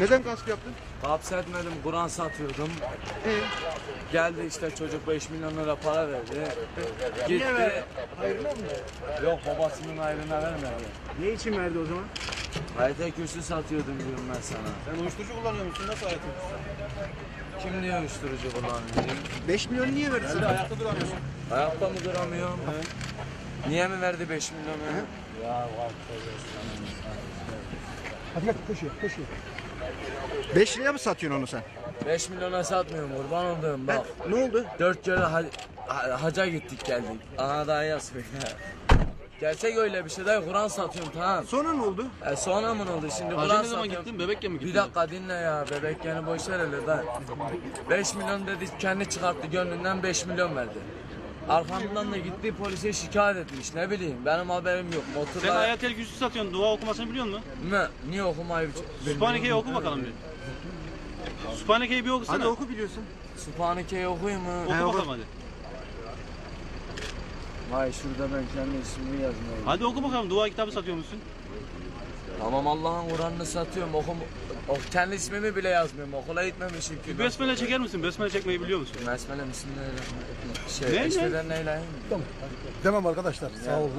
Neden gasp yaptın? Hapsetmedim, Kur'an satıyordum. Ee, Geldi işte çocuk 5 milyon lira para verdi. Gitti. niye ver? Hayırlı mı? Yok babasının ayrına vermedi. Ne için verdi o zaman? Hayata kürsü satıyordum diyorum ben sana. Sen uyuşturucu kullanıyor musun? Nasıl hayatın? Kim diyor uyuşturucu kullanıyor? 5 milyon niye verdi sana? Ayakta duramıyorsun. Ayakta mı duramıyorum? Niye mi verdi 5 milyonu? Ya var. Hadi gel koşuyor koşuyor. 5 liraya mı satıyorsun onu sen? 5 milyona satmıyorum kurban olduğum bak. Ne oldu? Dört kere ha- ha- haca gittik geldik. Ana daha yazıyor ya. Gerçek öyle bir şey değil. Kur'an satıyorum tamam. Sonra ne oldu? E sonra mı oldu şimdi Kur'an ne zaman satıyorum. gittin? Bebekken mi gittin? Bir dakika dinle ya bebek yani boş ver hele da. 5 milyon dedi kendi çıkarttı gönlünden 5 milyon verdi. Arkamdan da gitti polise şikayet etmiş ne bileyim benim haberim yok. Sen Motorla ayetel güçlü satıyorsun. Dua okumasını biliyor musun? mı? Niye okumayı. Sübhaneke'yi oku bakalım bir. Sübhaneke'yi bir okusana. Hadi oku biliyorsun. Sübhaneke'yi okuyayım mı? Oku He, oku. bakalım hadi. Vay şurada ben kendi ismimi yazmayayım. Hadi oku bakalım. Dua kitabı satıyor musun? Tamam Allah'ın Kur'an'ını satıyorum. Okum, o, kendi ismimi bile yazmıyorum. Okula gitmemişim ki. ben. Besmele çeker misin? Besmele çekmeyi biliyor musun? Besmele bismillahirrahmanirrahim. Şey, Ne, ne? eşveden neyleyim? Demem arkadaşlar. Sağ olun.